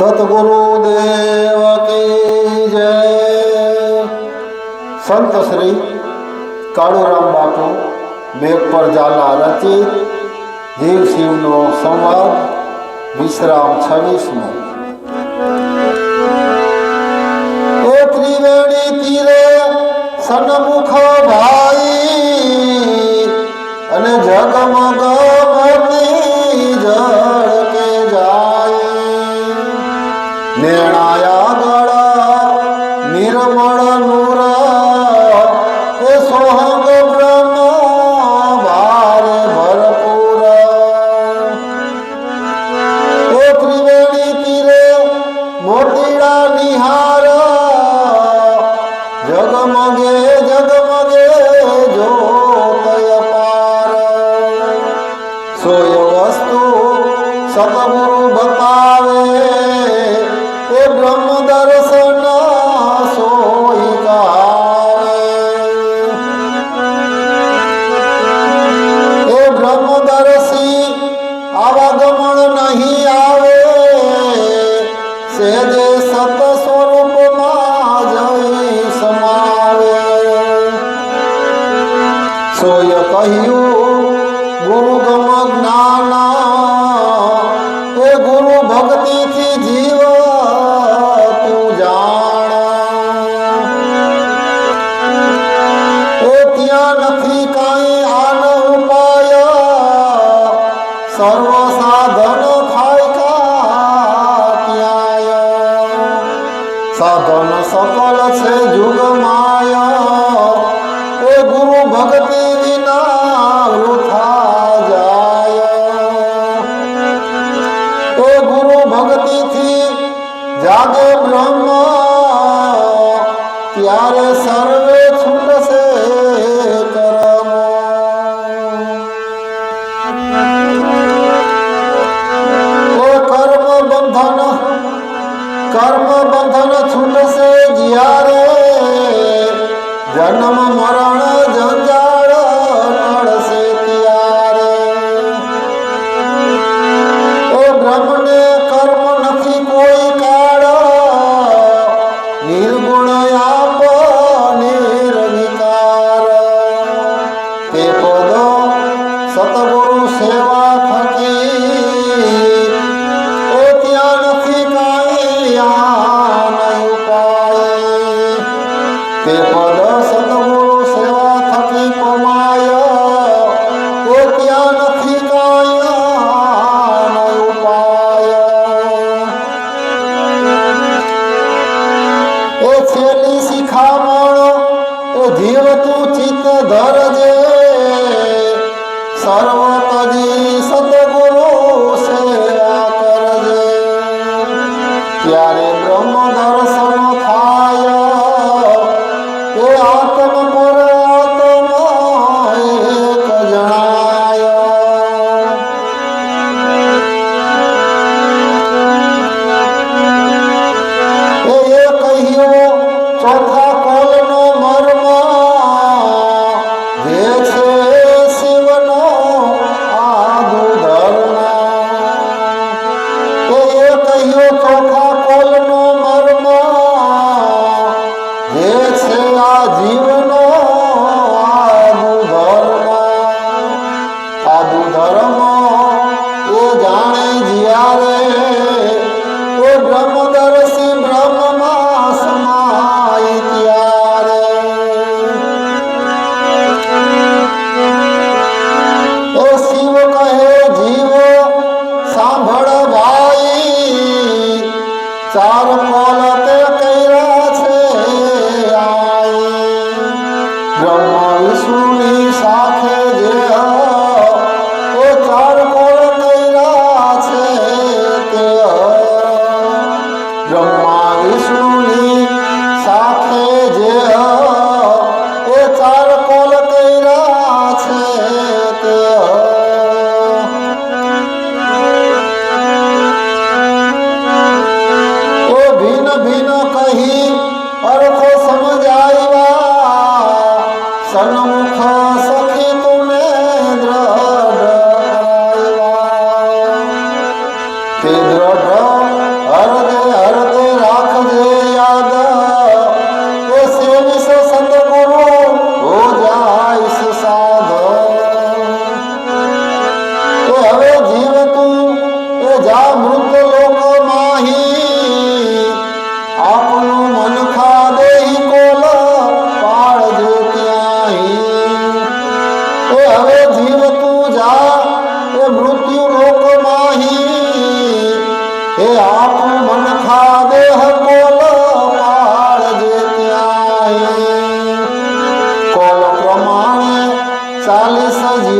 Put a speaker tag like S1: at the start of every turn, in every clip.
S1: સતગુરુદેવ કી જય. સંત શ્રી કાળુરામ બાપુ મેઘ પર ઝાલા રચિત જીવ શિવનો સંવાદ, વિશ્રામ છવ્વીસમો. ત્રિવેણી તીરે સનમુખ ભા કહ્યું ગુરુ ગમ જ્ઞાના એ ગુરુ ભક્તિથી જીવ તું જાણ. એ ત્યાં નથી કાંઈ આન ઉપાય સર્વ સાધન થાય ત્યાં સાધન સફળ છે જુગ માયા সর্ব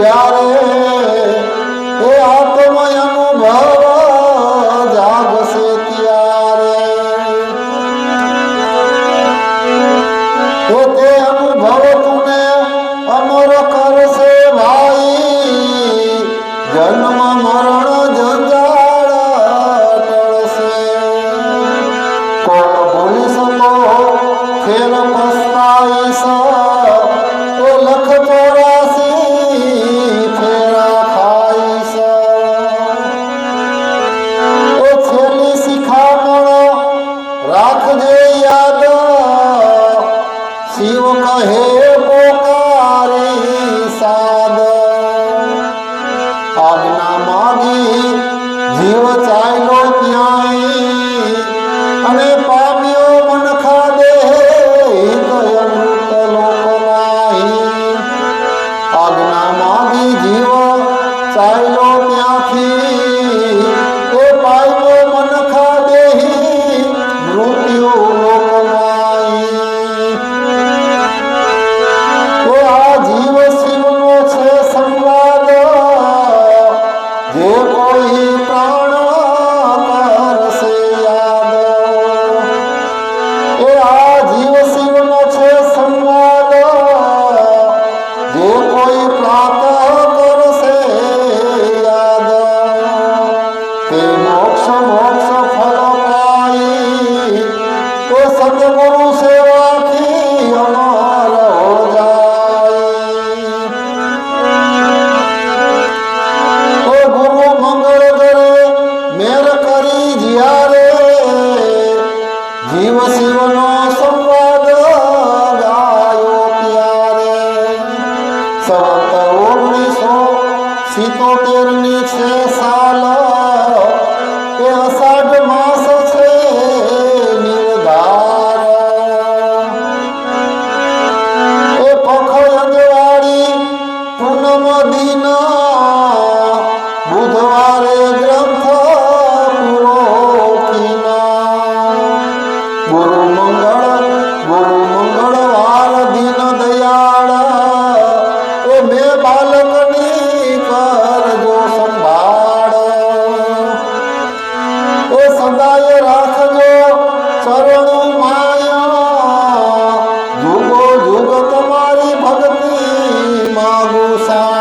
S1: olhar रखजे याद सीव कहे નીચે સાલો અષાઢ માસ છે નિર્ધાર એ પખવાળી પૂનમ દિના બુધવારે ગ્રંથ પૂરો ગુરુ મંગળ الله سعى